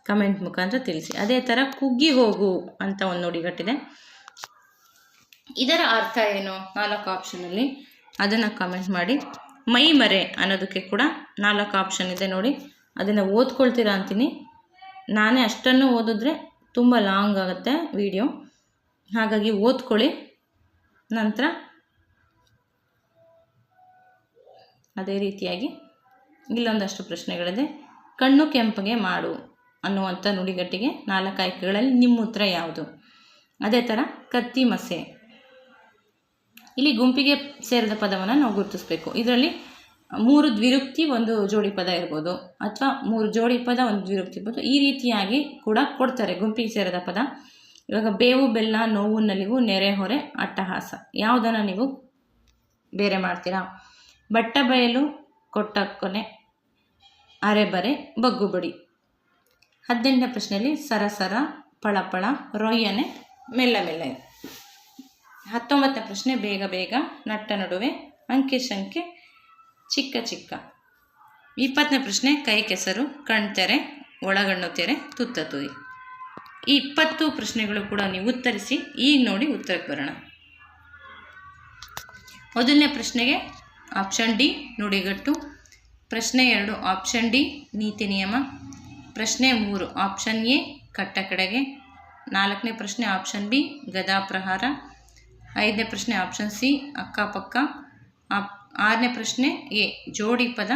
ಕಮೆಂಟ್ ಮುಖಾಂತರ ತಿಳಿಸಿ. ಅದೇ ಥರ ಕುಗ್ಗಿ ಹೋಗು ಅಂತ ಒಂದು ನುಡಿಗಟ್ಟಿದೆ. ಇದರ ಅರ್ಥ ಏನು? ನಾಲ್ಕು ಆಪ್ಷನಲ್ಲಿ ಅದನ್ನು ಕಮೆಂಟ್ ಮಾಡಿ. ಮೈ ಮರೆ ಅನ್ನೋದಕ್ಕೆ ಕೂಡ ನಾಲ್ಕು ಆಪ್ಷನ್ ಇದೆ ನೋಡಿ. ಅದನ್ನು ಓದ್ಕೊಳ್ತೀರಾ ಅಂತೀನಿ. ನಾನೇ ಅಷ್ಟನ್ನು ಓದಿದ್ರೆ ತುಂಬ ಲಾಂಗ್ ಆಗುತ್ತೆ ವಿಡಿಯೋ. ಹಾಗಾಗಿ ಓದ್ಕೊಳ್ಳಿ. ನಂತರ ಅದೇ ರೀತಿಯಾಗಿ ಇಲ್ಲೊಂದಷ್ಟು ಪ್ರಶ್ನೆಗಳಿದೆ. ಕಣ್ಣು ಕೆಂಪಗೆ ಮಾಡು ಅನ್ನುವಂಥ ನುಡಿಗಟ್ಟಿಗೆ ನಾಲ್ಕು ಆಯ್ಕೆಗಳಲ್ಲಿ ನಿಮ್ಮ ಉತ್ತರ ಯಾವುದು? ಅದೇ ಥರ ಕತ್ತಿ ಮಸೆ. ಇಲ್ಲಿ ಗುಂಪಿಗೆ ಸೇರಿದ ಪದವನ್ನು ನಾವು ಗುರುತಿಸ್ಬೇಕು. ಇದರಲ್ಲಿ ಮೂರು ದ್ವಿರುಕ್ತಿ ಒಂದು ಜೋಡಿ ಪದ ಇರ್ಬೋದು. ಅಥವಾ ಮೂರು ಜೋಡಿ ಪದ ಒಂದು ದ್ವಿರುಕ್ತಿ ಇರ್ಬೋದು. ಈ ರೀತಿಯಾಗಿ ಕೂಡ ಕೊಡ್ತಾರೆ ಗುಂಪಿಗೆ ಸೇರಿದ ಪದ. ಇವಾಗ ಬೇವು, ಬೆಲ್ಲ, ನೋವು, ನಲಿವು ನೆರೆಹೊರೆ ಅಟ್ಟಹಾಸ. ಯಾವುದನ್ನು ನೀವು ಬೇರೆ ಮಾಡ್ತೀರಾ? ಬಟ್ಟ ಬಯಲು ಕೊಟ್ಟ ಕೊನೆ ಅರೆಬರೆ ಬಗ್ಗುಬಡಿ. ಹದಿನೆಂಟನೇ ಪ್ರಶ್ನೆಯಲ್ಲಿ ಸರಸರ ಪಳಪಳ ರೊಯ್ಯನೆ ಮೆಲ್ಲ ಮೆಲ್ಲ ಹತ್ತೊಂಬತ್ತನೇ ಪ್ರಶ್ನೆ ಬೇಗ ಬೇಗ, ನಟ್ಟ ನಡುವೆ, ಅಂಕೆ ಶಂಕೆ, ಚಿಕ್ಕ ಚಿಕ್ಕ. ಇಪ್ಪತ್ತನೇ ಪ್ರಶ್ನೆ ಕೈ ಕೆಸರು ಕಣ್ತೆರೆ ಒಳಗಣ್ಣು ತೆರೆ, ತುತ್ತ ತುದಿ. ಈ ಇಪ್ಪತ್ತು ಪ್ರಶ್ನೆಗಳು ಕೂಡ ನೀವು ಉತ್ತರಿಸಿ, ಈಗ ನೋಡಿ ಉತ್ತರಕ್ಕೆ ಬರೋಣ. ಮೊದಲನೇ ಪ್ರಶ್ನೆಗೆ ಆಪ್ಷನ್ ಡಿ, ನುಡಿಗಟ್ಟು ಪ್ರಶ್ನೆ ಎರಡು ಆಪ್ಷನ್ ಡಿ ನೀತಿ ನಿಯಮ. ಪ್ರಶ್ನೆ ಮೂರು ಆಪ್ಷನ್ ಎ ಕಟ್ಟ ಕಡೆಗೆ ನಾಲ್ಕನೇ ಪ್ರಶ್ನೆ ಆಪ್ಷನ್ ಬಿ ಗದಾ ಪ್ರಹಾರ. ಐದನೇ ಪ್ರಶ್ನೆ ಆಪ್ಷನ್ ಸಿ ಅಕ್ಕಪಕ್ಕ. ಆಪ್ ಆರನೇ ಪ್ರಶ್ನೆ ಎ ಜೋಡಿ ಪದ.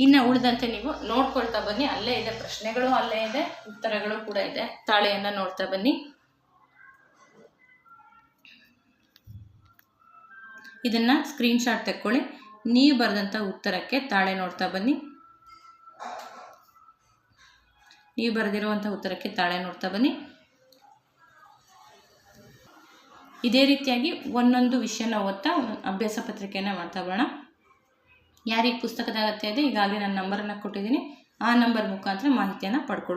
ಇನ್ನು ಉಳಿದಂತೆ ನೀವು ನೋಡ್ಕೊಳ್ತಾ ಬನ್ನಿ. ಅಲ್ಲೇ ಇದೆ ಪ್ರಶ್ನೆಗಳು, ಅಲ್ಲೇ ಇದೆ ಉತ್ತರಗಳು ಕೂಡ ಇದೆ. ತಾಳೆಯನ್ನು ನೋಡ್ತಾ ಬನ್ನಿ. ಇದನ್ನು ಸ್ಕ್ರೀನ್ಶಾಟ್ ತೆಕ್ಕೊಳ್ಳಿ. ನೀವು ಬರೆದಂಥ ಉತ್ತರಕ್ಕೆ ತಾಳೆ ನೋಡ್ತಾ ಬನ್ನಿ. ನೀವು ಬರೆದಿರುವಂಥ ಉತ್ತರಕ್ಕೆ ತಾಳೆ ನೋಡ್ತಾ ಬನ್ನಿ. ಇದೇ ರೀತಿಯಾಗಿ ಒಂದೊಂದು ವಿಷಯನ ಓದ್ತಾ ಅಭ್ಯಾಸ ಪತ್ರಿಕೆಯನ್ನು ಮಾಡ್ತಾ ಬರೋಣ. ಯಾರಿಗೆ ಪುಸ್ತಕದ ಅಗತ್ಯ ಇದೆ, ಈಗಾಗಲೇ ನನ್ನ ನಂಬರನ್ನು ಕೊಟ್ಟಿದ್ದೀನಿ. ಆ ನಂಬರ್ ಮುಖಾಂತರ ಮಾಹಿತಿಯನ್ನು ಪಡ್ಕೊಳ್ಳಿ